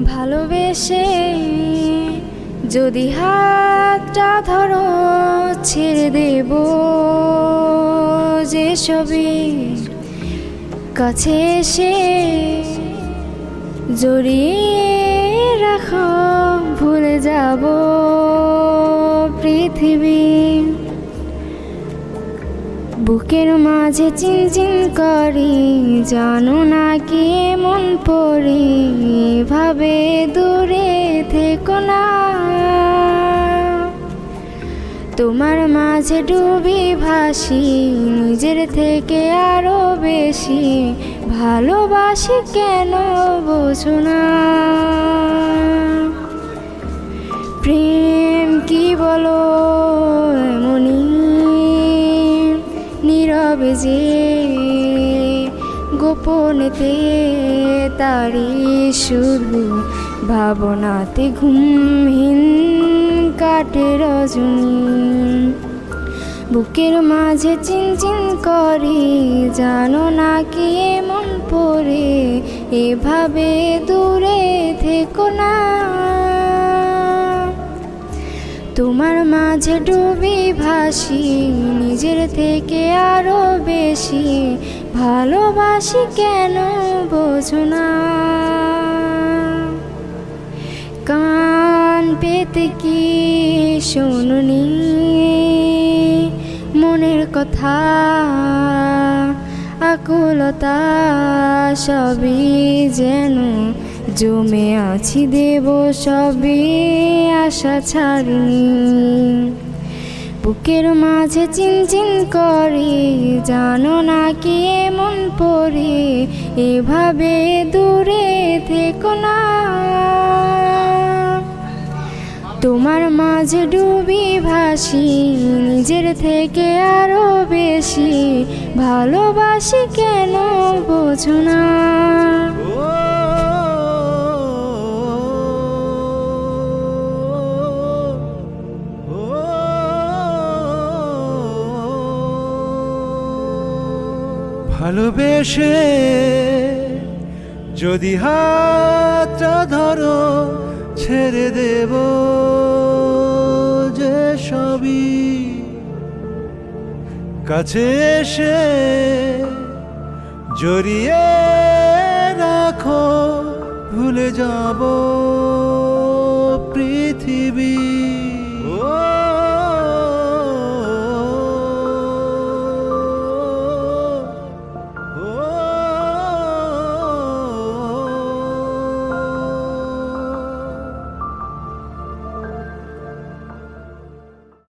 ভালোবেসে যদি হাতটা ধরো, ছেড়ে দেব যে সবই কাছে এসে জড়িয়ে রাখো, ভুলে যাব পৃথিবী। বুকের মাঝে চিনচিন করি, জানো না কি মন পড়ি ভাবে দূরে থেকো না। তোমার মাঝে ডুবি ভাসি, নিজের থেকে আরও বেশি, ভালোবাসি কেন বোঝো না। প্রেম কি বলো? যে গোপনেতে তারি শুধু ভাবনাতে ঘুমহীন কাটে রজনী। বুকের মাঝে চিনচিন করি, জানো না কি মন পড়ে এভাবে দূরে থেকো না। তোমার মাঝে ডুবি ভাসি, নিজের থেকে আরও বেশি। ভালোবাসি কেন বোঝো না। কান পেতে কি শুনুনি? মনের কথা, আকুলতা সবই যেন জমে আছি দেব সবে আশা ছাড়িনি। বুকের মাঝে চিনচিন করি, জানো না কি মন পড়ে এভাবে দূরে থেকো না। তোমার মাঝে ডুবি ভাসি, নিজের থেকে আরও বেশি, ভালোবাসি কেন বোঝো না। ভালোবেসে যদি হাতটা ধরো ছেড়ে দেব যে সবই। কাছে এসে জড়িয়ে রাখো ভুলে যাব।